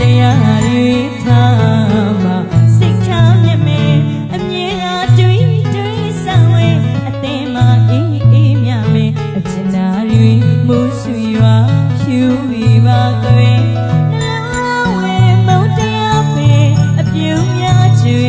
တရားတွေထားမှာစိတ်ချမြဲမဲအမြဲတမ်းတွေးတွေးဆောင်ဝဲအသင်မှာအေးအေးမြမဲအကျဉ်းနာတွေမိုးဆူရွာဖြူပြီးပါကွယ်နှလုံးဝဲမောင်းတရားပဲအပြုံးများချွေ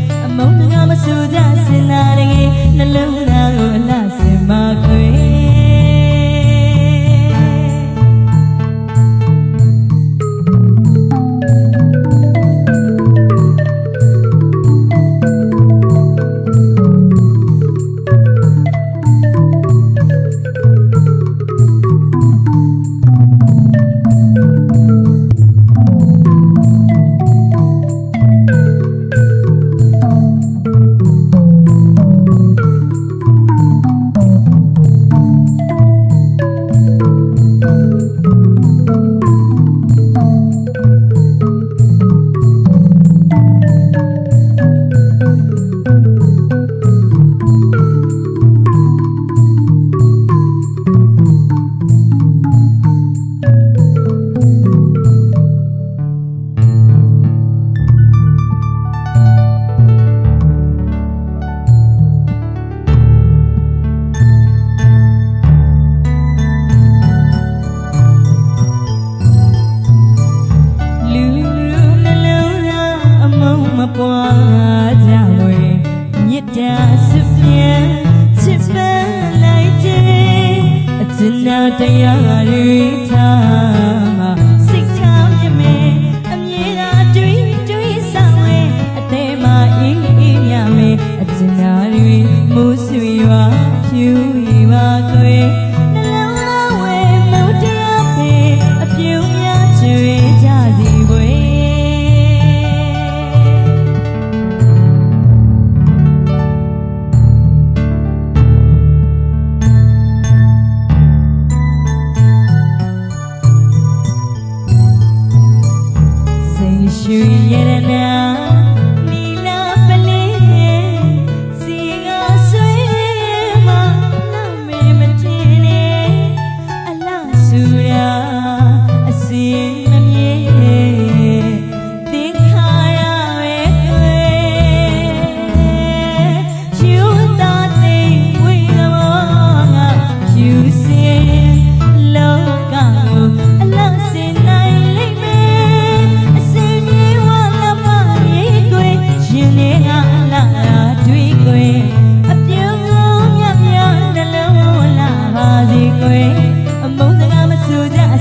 မုံငါမဆူကြစင်နာရေနှလုံးသားကိုလာ ရွှေရတနာ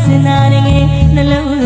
စနာရေနှလုံး